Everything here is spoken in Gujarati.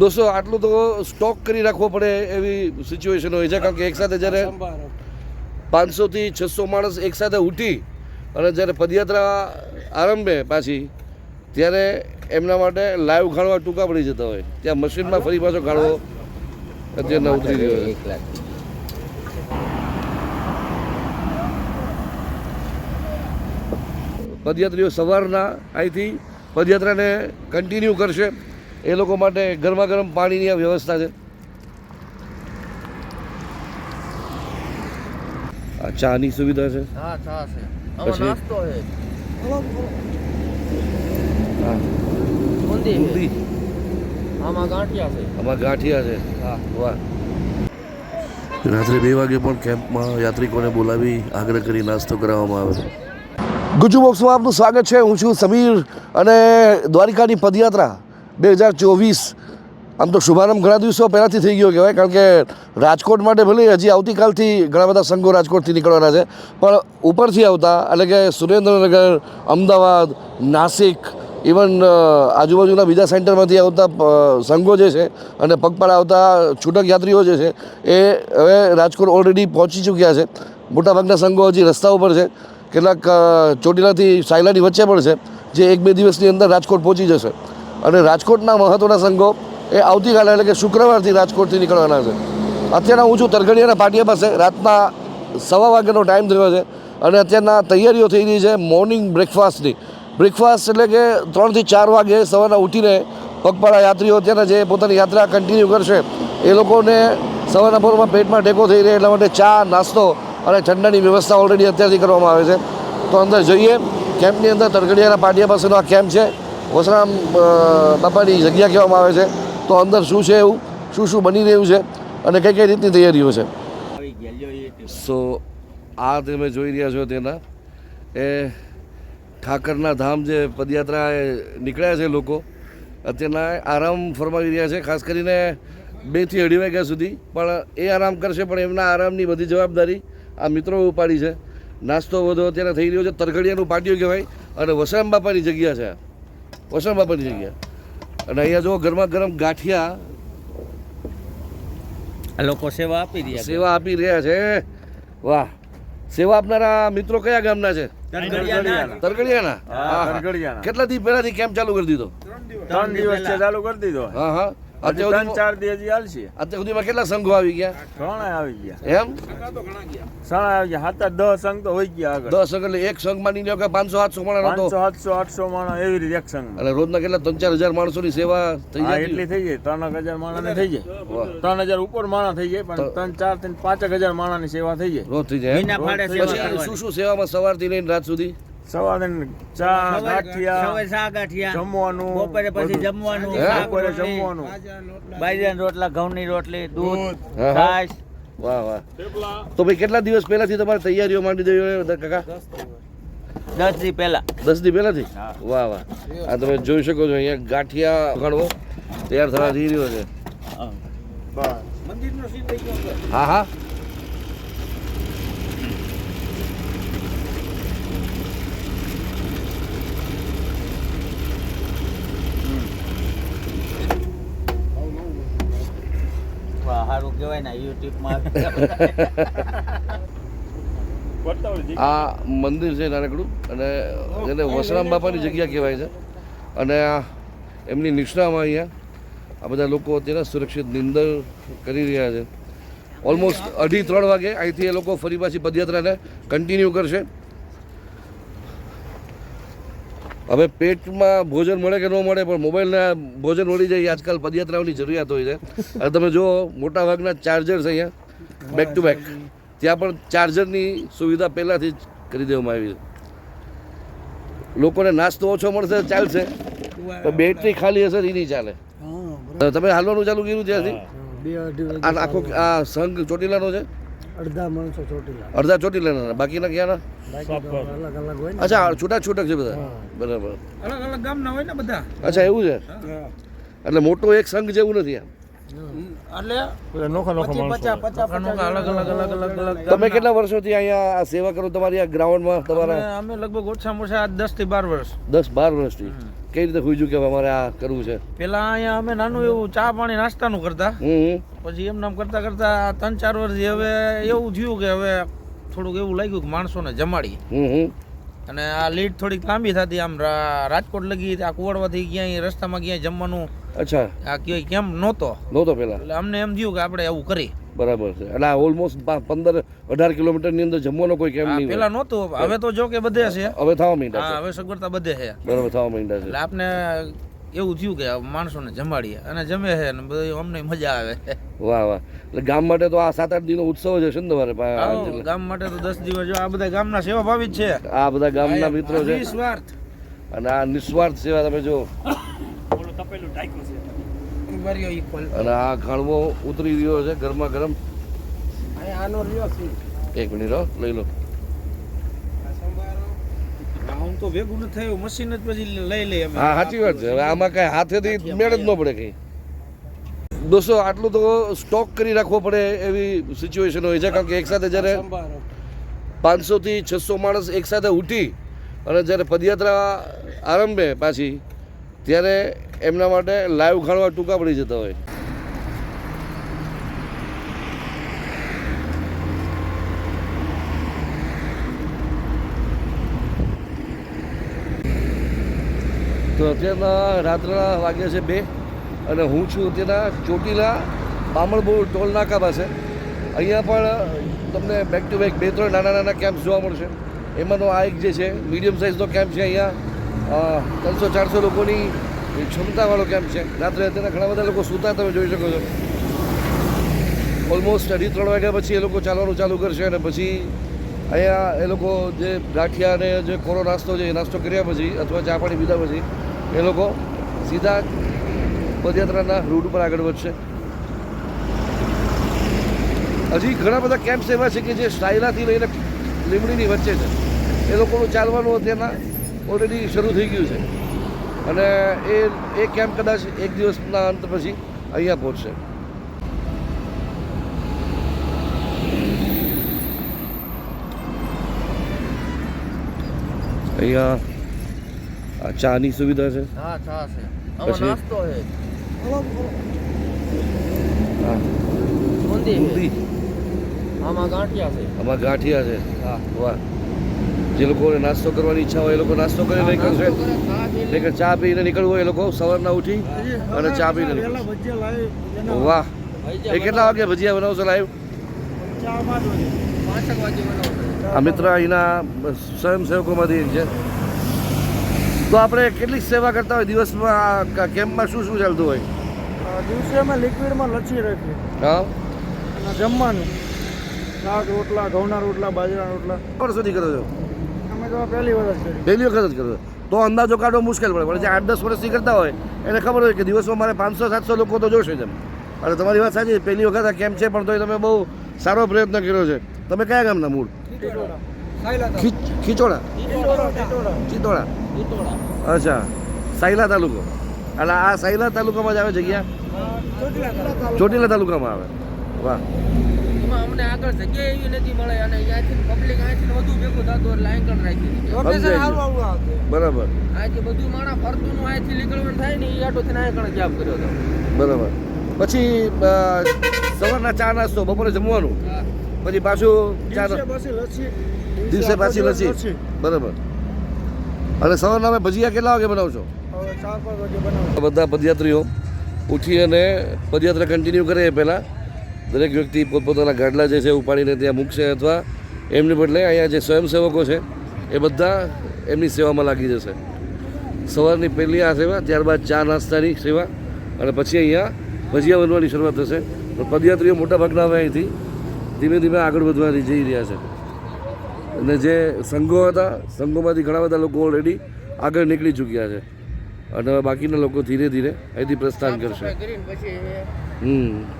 દોસ્તો આટલું તો સ્ટોક કરી રાખવો પડે એવી સિચ્યુએશન હોય. છે કારણ કે એકસાથે જ્યારે પાંચસોથી છસો માણસ એકસાથે ઉઠી અને જ્યારે પદયાત્રા આરંભે પાછી ત્યારે એમના માટે લાઈવ ગાળવા ટૂંકા પડી જતા હોય. ત્યાં મશીનમાં ફરી પાછો ગાળવો અત્યારના ઉતરી રહ્યો છે. પદયાત્રીઓ સવારના અહીંથી પદયાત્રાને કન્ટિન્યુ કરશે. એ લોકો માટે ગરમા ગરમ પાણીની આ વ્યવસ્થા છે. આ ચાની સુવિધા છે. હા ચા છે. પછી? નાસ્તો છે. હા. બુંદી આમાં ગાંઠિયા છે. આમાં ગાંઠિયા છે. હા. વાહ. રાત્રે બે વાગે પણ કેમ્પમાં યાત્રિકોને બોલાવી આગ્રહ કરી નાસ્તો કરાવવામાં આવે છે. ગુજુ બોક્સમાં આપનું સ્વાગત છે. હું છું સમીર અને દ્વારિકાની પદયાત્રા. બે હજાર ચોવીસ. આમ તો શુભારંભ ઘણા દિવસો પહેલાંથી થઈ ગયો કહેવાય, કારણ કે રાજકોટ માટે ભલે હજી આવતીકાલથી ઘણા બધા સંઘો રાજકોટથી નીકળવાના છે, પણ ઉપરથી આવતા, એટલે કે સુરેન્દ્રનગર, અમદાવાદ, નાસિક, ઇવન આજુબાજુના બીજા સેન્ટરમાંથી આવતા સંઘો જે છે અને પગપાળા આવતા છૂટક યાત્રીઓ જે છે, એ હવે રાજકોટ ઓલરેડી પહોંચી ચૂક્યા છે. મોટાભાગના સંઘો હજી રસ્તા ઉપર છે, કેટલાક ચોટીલાથી સાયલાની વચ્ચે પણ છે, જે એક બે દિવસની અંદર રાજકોટ પહોંચી જશે. અને રાજકોટના મહત્ત્વના સંઘો એ આવતીકાલે એટલે કે શુક્રવારથી રાજકોટથી નીકળવાના છે. અત્યારના હું છું તરગડિયાના પાટિયા પાસે રાતના સવા વાગ્યાનો ટાઈમ થયો છે અને અત્યારના તૈયારીઓ થઈ રહી છે મોર્નિંગ બ્રેકફાસ્ટની. બ્રેકફાસ્ટ એટલે કે ત્રણથી ચાર વાગે સવારના ઉઠીને પગપાળા યાત્રીઓ અત્યારના જે પોતાની યાત્રા કન્ટિન્યુ કરશે, એ લોકોને સવારના પોરમાં પેટમાં ટેકો થઈ રહે એટલા માટે ચા, નાસ્તો અને ઠંડાની વ્યવસ્થા ઓલરેડી અત્યારથી કરવામાં આવે છે. તો અંદર જઈએ. કેમ્પની અંદર તરગડિયાના પાટિયા પાસેનો આ કેમ્પ છે. વસરામ બાપાની જગ્યા કહેવામાં આવે છે. તો અંદર શું છે એવું? શું શું બની રહ્યું છે? અને કઈ કઈ રીતની તૈયારીઓ છે? સો, આ તમે જોઈ રહ્યા છો તેના, એ ઠાકરના ધામ જે પદયાત્રા નીકળ્યા છે લોકો, અત્યારના આરામ ફરમાવી રહ્યા છે, ખાસ કરીને બેથી અઢી વાગ્યા સુધી. પણ એ આરામ કરશે, પણ એમના આરામની બધી જવાબદારી આ મિત્રો ઉપાડી છે. નાસ્તો બધો અત્યારે થઈ રહ્યો છે, તરઘડિયાનું પાટિયું કહેવાય, અને વસરામ બાપાની જગ્યા છે આ. વસરામ બાપાની જગ્યા અને અહીંયા જો ગરમા ગરમ ગાંઠિયા લોકો સેવા આપી રહ્યા છે. સેવા આપી રહ્યા છે. વાહ. સેવા આપનારા મિત્રો કયા ગામના છે? તરગડિયાના. કેટલા દિવસ પહેલાથી કેમ્પ ચાલુ કરી દીધો? ત્રણ દિવસ ચાલુ કરી દીધો. હા હા. ત્રણ સુધીમાં- ચાર દિવસ હાલશે અત્યાર સુધીમાં કેટલા સંઘો આવી ગયા? ઘણા આવી ગયા. એમ? સણા આવી ગયા. સાત દસ સંઘ તો હોય ગયા આગળ. દસ એટલે એક સંઘ માની લ્યો કે પાંચસો સાતસો માણસ હતો? સાતસો આઠસો માણસ એવી રીતે એક સંઘ. અને રોજના કેટલા? ત્રણ ચાર હજાર માણસોની સેવા થઈ જાય? એટલી થઈ જાય. ત્રણ હજાર માણસ ને થઈ જાય. ત્રણ હજાર ઉપર માણસ થઈ જાય પણ ત્રણ ચારથી પાંચ હજાર માણસની સેવા થઈ જાય. રોજ થઈ જાય પછી શું શું સેવામાં સવારથી લઈને રાત સુધી? સવારે ચા ગાંઠિયા ચા ગાંઠિયા જમવાનું બપોરે પછી જમવાનું બપોરે જમવાનું. બાજરાના રોટલા ઘઉંની રોટલી દૂધ. છાશ. વાહ વાહ. તો ભાઈ કેટલા દિવસ પહેલાથી તમારે તૈયારીઓ માંડી દેવી હોય કાકા? દસ દી પહેલા. દસ દી પહેલાથી? વાહ વાહ. આ તમે જોઈ શકો છો અહીંયા ગાંઠિયા ગણવો તૈયાર થવા જઈ રહ્યો છે. હા હા વાહ, યુટ્યુબમાં આ મંદિર છે નાનકડું અને એને વસરામ બાપાની જગ્યા કહેવાય છે. અને આ એમની નિષ્ણામાં અહીંયા આ બધા લોકો અત્યારે સુરક્ષિત નિંદર કરી રહ્યા છે. ઓલમોસ્ટ અઢી ત્રણ વાગે અહીંથી એ લોકો ફરી પાછી પદયાત્રાને કન્ટિન્યુ કરશે. હવે પેટમાં ભોજન મળે કે ન મળે પણ મોબાઈલના ભોજન મળી જાય આજકાલ પદયાત્રાઓની જરૂરિયાત હોય છે. અને તમે જુઓ મોટા ભાગના ચાર્જર્સ અહીંયા બેક ટુ બેક ત્યાં પણ ચાર્જરની સુવિધા પહેલાંથી જ કરી દેવામાં આવી છે. લોકોને નાસ્તો ઓછો મળશે ચાલશે. પણ બેટરી ખાલી હશે એ નહીં ચાલે. તમે હાલવાનું ચાલુ કર્યું ત્યાંથી? આખો આ સંઘ ચોટીલાનો છે? અડધા માણસો ચોટીલા અડધા ચોટીલાના બાકીના ક્યાંના? અલગ અલગ હોય અચ્છા છૂટા છૂટક છે બધા? બરાબર. અલગ અલગ ગામના હોય ને બધા? અચ્છા એવું છે? એટલે મોટો એક સંઘ જેવું નથી આમ એટલે નોખા નોખા પચીસ માણસો. પચાસ પચાસ પચાસ અલગ અલગ અલગ અલગ અલગ તમે કેટલા વર્ષોથી અહીંયા આ સેવા કરો? તમારી આ ગ્રાઉન્ડમાં તમારા અમે લગભગ ઓછામાં ઓછા દસથી બાર વર્ષ. દસ બાર વર્ષથી? કઈ રીતે ખુજ્યું કે અમારે આ કરવું છે? પેલા અહીંયા અમે નાનું એવું ચા પાણી નાસ્તાનું કરતા. પછી એમ નામ કરતા કરતા ત્રણ ચાર વર્ષથી હવે એવું થયું કે હવે થોડુંક એવું લાગ્યું કે માણસોને જમાડી અને આ લીડ થોડીક લાંબી થતી આમ રાજકોટ લગી આ કુવાડવાથી ક્યાંય રસ્તામાં ક્યાંય જમવાનું અચ્છા. આ ક્યાંય કેમ નહોતો. નહોતો પેલા. એટલે અમને એમ થયું કે આપણે એવું કરી બરાબર છે. એટલે ઓલમોસ્ટ પંદર અઢાર કિલોમીટરની અંદર જમવાનો કોઈ કેમ નહીં પેલા. નહોતું. હવે તો જો કે બધે છે. હવે થવા માંડ્યા હવે સગવડતા બધે છે. બરાબર થવા માંડ્યા છે. એટલે આપને એવું થયું કે માણસોને જમાડીએ. અને જમે છે ને બધું અમને મજા આવે. વાહ વાહ. એટલે ગામ માટે તો આ સાત આઠ દિનનો ઉત્સવ જ હશે ને તમારે ગામ માટે તો દસ દિવસ જો આ બધા ગામના સેવા ભાવી જ છે. આ બધા ગામના મિત્રો છે. નિસ્વાર્થ. અને આ નિસ્વાર્થ સેવા તમે જો. તપેલું ટાઈકું છે. Equal. અને આ ખાણવો ઉતરી રહ્યો છે ગરમા ગરમ. આનો રહ્યો છે એક મિનિટ રહો લઈ લો. આમ તો ભેગું ન થયું મશીન જ પછી લઈ લઈએ હા સાચી વાત છે. હવે આમાં કાંઈ હાથેથી મેળ જ ન પડે કંઈ. દોસ્તો આટલું તો સ્ટોક કરી રાખવો પડે એવી સિચ્યુએશન હોય છે કારણ કે એકસાથે જ્યારે પાંચસોથી છસો માણસ એકસાથે ઉઠી અને જ્યારે પદયાત્રા આરંભે પાછી ત્યારે એમના માટે લાઈવ ખાણવા ટૂંકા પડી જતા હોય. તો અત્યારના રાત્રના વાગ્યા છે બે અને હું છું અત્યારના ચોટીલા બામણબોર ટોલ નાકા પાસે. અહીંયા પણ તમને બેક ટુ બેક બે, ત્રણ નાના નાના કેમ્પ જોવા મળશે. એમાંનો આ એક જે છે મીડિયમ સાઇઝનો કેમ્પ છે અહીંયા. ત્રણસો ચારસો લોકોની ક્ષમતાવાળો કેમ્પ છે? રાત્રે અત્યારના ઘણા બધા લોકો સૂતા, તમે જોઈ શકો છો. ઓલમોસ્ટ અઢી, ત્રણ વાગ્યા પછી એ લોકો ચાલવાનું ચાલુ કરશે અને પછી અહીંયા એ લોકો જે ગાંઠિયા અને જે કોરો નાસ્તો છે, એ નાસ્તો કર્યા પછી અથવા ચા પાણી પીધા પછી એ લોકો સીધા પદયાત્રાના રૂટ ઉપર આગળ વધશે. હજી ઘણા બધા કેમ્પ્સ એવા છે કે જે સ્ટાઇલાથી લઈને લીમડીની વચ્ચે છે. એ લોકોનું ચાલવાનું અત્યારના ઓલરેડી શરૂ થઈ ગયું છે. અને એ એ કેમ્પ કદાચ એક દિવસના અંત પછી અહીંયા પહોંચશે. અહીંયા આ ચાની સુવિધા છે. હા ચા છે. પછી? નાસ્તો છે. હા. બુંદી આમાં ગાંઠિયા છે. આમાં ગાંઠિયા છે. હા. વાહ. જે લોકોને નાસ્તો કરવાની ઈચ્છા હોય એ લોકો નાસ્તો કરીને નીકળશે લેકર ચા પીને નીકળવું હોય એ લોકો સવારના ઉઠી અને ચા પીને નીકળશે. વાહ. એ કેટલા વાગે ભજીયા બનાવશો લાઈવ? આ મિત્ર અહીંના સ્વયંસેવકોમાંથી એક છે. તો આપણે કેટલીક સેવા કરતા હોય? દિવસમાં આ કેમ્પમાં શું શું ચાલતું હોય? દિવસે અમે લિક્વિડમાં લચી રાખીએ. હા. જમવાનું. શાક રોટલા ઘઉંના રોટલા બાજરાના રોટલા. પણ સુધી કરો છો? પહેલી વખત જ કરો. તો અંદાજો કાઢવો મુશ્કેલ પડે. પણ જે આઠ દસ વર્ષથી કરતા હોય એને ખબર હોય કે દિવસમાં મારે પાંચસો સાતસો લોકો તો જોશે તેમ અને તમારી વાત સાચી પહેલી વખત આ કેમ્પ છે પણ તોય તમે બહુ સારો પ્રયત્ન કર્યો છે. તમે કયા ગામના મૂળ? ખીચ- ખીચોડા? ચિતોડા અચ્છા. સાયલા તાલુકો. એટલે આ સાયલા તાલુકામાં જ આવે જગ્યા ચોટીલા તાલુકામાં આવે. વાહ. એમાં આગળ જગ્યા એવી નથી મળે અને અહીંયાથી પબ્લિક અહીંથી વધુ ભેગું થતું એટલે અહીં રાખી ગયું. બરાબર. અહીંથી બધું માણા ફરતું નું અહીંથી નીકળવાનું થાય ને એ આટો થઈને અહીં કણ જાપ કર્યો હતો. બરાબર. પછી સવારના ચા નાસ્તો બપોરે જમવાનું. પછી પાછું ચા દિવસે પછી લચ્છી દિવસે પાછી આખો લસી બરાબર. અને સવારના અમે ભજીયા કેટલા વાગે બનાવશો? હવે ચાર પાંચ વાગે બધા પદયાત્રીઓ ઉઠી અને પદયાત્રા કન્ટિન્યુ કરે એ પહેલાં. દરેક વ્યક્તિ પોતપોતાના ગાડલા જે છે ઉપાડીને ત્યાં મૂકશે અથવા એમને બદલે અહીંયા જે સ્વયંસેવકો છે એ બધા એમની સેવામાં લાગી જશે. સવારની પહેલી આ સેવા ત્યારબાદ ચા નાસ્તાની સેવા અને પછી અહીંયા ભજીયા બનવાની શરૂઆત થશે. પણ પદયાત્રીઓ મોટાભાગના હવે અહીંથી ધીમે ધીમે આગળ વધવાની જઈ રહ્યા છે. અને જે સંઘો હતા સંઘોમાંથી ઘણા બધા લોકો ઓલરેડી આગળ નીકળી ચૂક્યા છે. અને બાકીના લોકો ધીરે ધીરે અહીંથી પ્રસ્થાન કરશે. હમ.